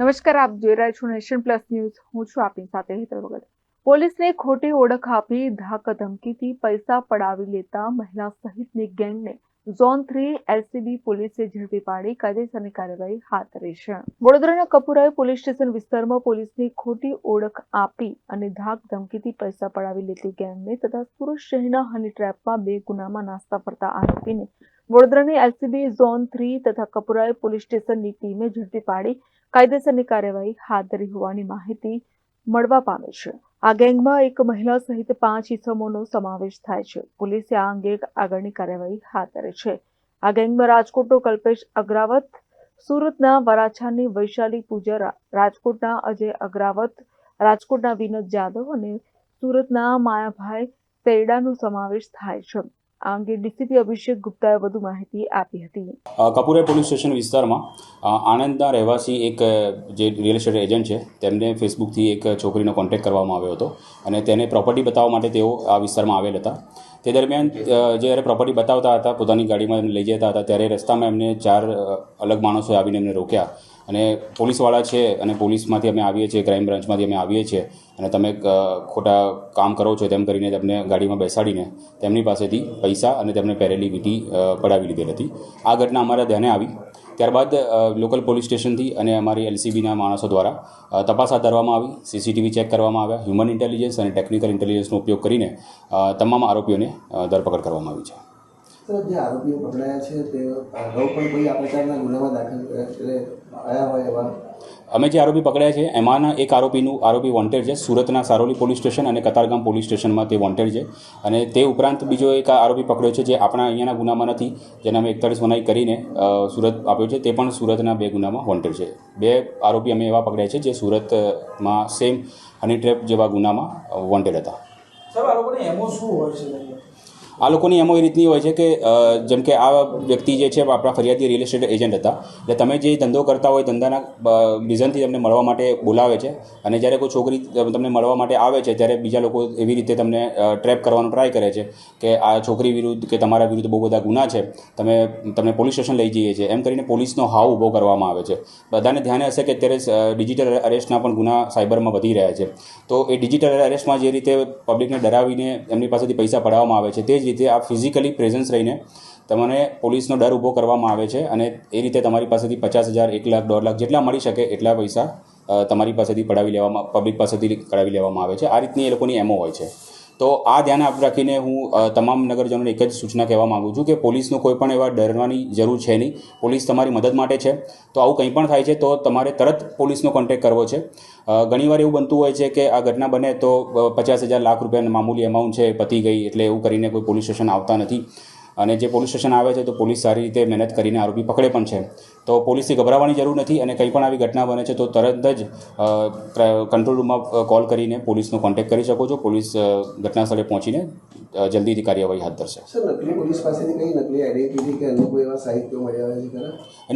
નમસ્કાર, આપ જોઈ રહ્યા છો નેશન પ્લસ ન્યૂઝ. હું છું આપની સાથે હેતલ વગર પોલીસને ખોટી ઓળખ આપી ધાક ધમકીથી પૈસા પડાવી લેતા મહિલા સહિતની ગેંગને ઝોન થ્રી એલસીબી પોલીસે ઝડપી પાડી. કાયદેસરની કાર્યવાહી હાથ ધરી છે. વડોદરાના કપુરાએ પોલીસ સ્ટેશન વિસ્તારમાં પોલીસની ખોટી ઓળખ આપી અને ધાક ધમકીથી પૈસા પડાવી લેતી ગેંગને તથા સુરત શહેરના હની ટ્રેપમાં બે ગુનામાં નાસ્તા ફરતા આરોપીને વડોદરાની એલસીબી ઝોન થ્રી તથા કપુરાએ પોલીસ સ્ટેશનની ટીમે ઝડપી પાડી કાયદેસરની કાર્યવાહી હાથ ધરી હોવાની માહિતી મળવા પામે છે. આ ગેંગમાં એક મહિલા સહિત પાંચ ઇસમોનો સમાવેશ થાય છે. પોલીસે આ અંગે આગળની કાર્યવાહી હાથ ધરી છે. આ ગેંગમાં રાજકોટનો કલ્પેશ અગ્રાવત, સુરતના વરાછાની વૈશાલી પૂજારા રાજકોટના અજય અગ્રાવત, રાજકોટના વિનોદ જાદવ અને સુરતના માયાભાઈ તેરડાનો સમાવેશ થાય છે. આ અંગે ડીસીપી અભિષેક ગુપ્તાએ વધુ માહિતી આપી હતી. કપૂરે પોલીસ સ્ટેશન વિસ્તારમાં આણંદના રહેવાસી એક જે રિયલ એસ્ટેટ એજન્ટ છે, તેમને ફેસબુકથી એક છોકરીનો કોન્ટેક્ટ કરવામાં આવ્યો હતો અને તેને પ્રોપર્ટી બતાવવા માટે તેઓ આ વિસ્તારમાં આવેલ હતા. તે દરમિયાન જ્યારે પ્રોપર્ટી બતાવતા હતા, પોતાની ગાડીમાં લઈ જતા હતા, ત્યારે રસ્તામાં એમને ચાર અલગ માણસોએ આવીને એમને રોક્યા. અને પોલીસવાળા છે અને પોલીસમાંથી અમે આવીએ છીએ ક્રાઇમ બ્રાન્ચમાંથી અમે આવીએ છીએ અને તમે ખોટા કામ કરો છો તેમ કરીને તેમને ગાડીમાં બેસાડીને તેમની પાસેથી પૈસા અને તેમને પહેરેલી વીટી પડાવી લીધેલ હતી. આ ઘટના અમારા ધ્યાને આવી. ત્યારબાદ લોકલ પોલીસ સ્ટેશનથી અને અમારી એલસીબીના માણસો દ્વારા તપાસ હાથ ધરવામાં આવી, સીસીટીવી ચેક કરવામાં આવ્યા હ્યુમન ઇન્ટેલિજન્સ અને ટેકનિકલ ઇન્ટેલિજન્સનો ઉપયોગ કરીને તમામ આરોપીઓને ધરપકડ કરવામાં આવી છે. સર જે આરોપીઓ પકડાયા છે તે અગાઉ પણ કોઈ આ પ્રકારના ગુનામાં દાખલ આવ્યા હોય એવા અમે જે આરોપી પકડ્યા છે એમાંના એક આરોપીનું આરોપી વોન્ટેડ છે સુરતના સારોલી પોલીસ સ્ટેશન અને કતારગામ પોલીસ સ્ટેશનમાં તે વોન્ટેડ છે. અને તે ઉપરાંત બીજો એક આરોપી પકડ્યો છે જે આપણા અહીંયાના ગુનામાં નથી જેને અમે એકતાળીસ મનાઈ કરીને સુરત આપ્યો છે તે પણ સુરતના બે ગુનામાં વોન્ટેડ છે. બે આરોપી અમે એવા પકડ્યા છે જે સુરતમાં સેમ હની ટ્રેપ જેવા ગુનામાં વોન્ટેડ હતા. સર આરોપીને એમો શું હોય છે? આ લોકોની એમો એ રીતની હોય છે કે જેમ કે આ વ્યક્તિ જે છે, આપણા ફરિયાદી રિયલ એસ્ટેટ એજન્ટ હતા. એટલે તમે જે ધંધો કરતા હોય, ધંધાના રીઝનથી તમને મળવા માટે બોલાવે છે. અને જ્યારે કોઈ છોકરી તમને મળવા માટે આવે છે, ત્યારે બીજા લોકો એવી રીતે તમને ટ્રેપ કરવાનો ટ્રાય કરે છે કે આ છોકરી વિરુદ્ધ કે તમારા વિરુદ્ધ બહુ બધા ગુના છે. તમે, તમને પોલીસ સ્ટેશન લઈ જઈએ છીએ. એમ કરીને પોલીસનો હાવ ઊભો કરવામાં આવે છે. બધાને ધ્યાને હશે કે અત્યારે ડિજિટલ અરેસ્ટના પણ ગુના સાયબરમાં વધી રહ્યા છે. તો એ ડિજિટલ અરેસ્ટમાં જે રીતે પબ્લિકને ડરાવીને એમની પાસેથી પૈસા પડાવવામાં આવે છે, તે જ રીતે આ ફિઝિકલી પ્રેઝન્સ રહીને તમને પોલીસનો ડર ઊભો કરવામાં આવે છે અને એ રીતે તમારી પાસેથી પચાસ હજાર, એક લાખ, દોઢ લાખ જેટલા મળી શકે એટલા પૈસા તમારી પાસેથી પડાવી લેવામાં પબ્લિક પાસેથી કઢાવી લેવામાં આવે છે. આ રીતની એ લોકોની એમો હોય છે. તો આ ધ્યાન આપ રાખીને હું તમામ નગરજનોને એક જ સૂચના કહેવા માગું છું કે પોલીસનો કોઈ પણ એવા ડરવાની જરૂર છે નહીં. પોલીસ તમારી મદદ માટે છે. તો આવું કંઈ પણ થાય છે તો તમારે તરત પોલીસનો કોન્ટેક્ટ કરવો છે. ઘણીવાર એવું બનતું હોય છે કે આ ઘટના બને તો પચાસ હજાર લાખ રૂપિયાની મામૂલી એમાઉન્ટ છે, પતી ગઈ એટલે એવું કરીને કોઈ પોલીસ સ્ટેશન આવતા નથી. અને જે પોલીસ સ્ટેશન આવે છે તો પોલીસ સારી રીતે મહેનત કરીને આરોપી પકડે પણ છે. તો પોલીસથી ગભરાવાની જરૂર નથી અને કંઈ પણ આવી ઘટના બને છે તો તરત જ કંટ્રોલ રૂમમાં કોલ કરીને પોલીસનો કોન્ટેક્ટ કરી શકો છો. પોલીસ ઘટના સ્થળે પહોંચીને જલ્દીથી કાર્યવાહી હાથ ધરશે.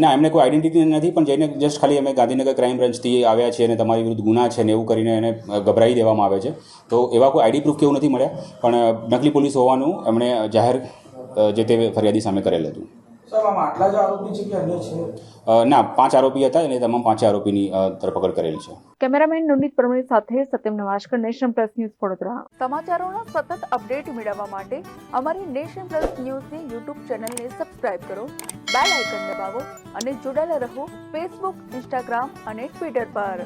ના એમને કોઈ આઈડેન્ટિટી નથી પણ જઈને જસ્ટ ખાલી અમે ગાંધીનગર ક્રાઇમ બ્રાન્ચથી આવ્યા છીએ અને તમારી વિરુદ્ધ ગુના છે ને એવું કરીને એને ગભરાઈ દેવામાં આવે છે. તો એવા કોઈ આઈડી પ્રૂફ કેવું નથી મળ્યા. પણ નકલી પોલીસ હોવાનું એમણે જાહેર જે તે ફરિયાદી સામે કરેલ હતું. સાહેબ આમ આટલા જ આરોપી છે કે અન્ય છે? અ, ના પાંચ આરોપી હતા અને તમામ પાંચ આરોપીની ધરપકડ કરેલ છે. કેમેરામેન નવનીત પરમાર સાથે Satyam Navashankar Nation Plus News Vadodara. સમાચારોના સતત અપડેટ મેળવવા માટે અમારી નેશન પ્લસ ન્યૂઝની યુટ્યુબ ચેનલને સબસ્ક્રાઇબ કરો બેલ આઇકન દબાવો અને જોડાયેલા રહો ફેસબુક ઇન્સ્ટાગ્રામ અને ટ્વિટર પર.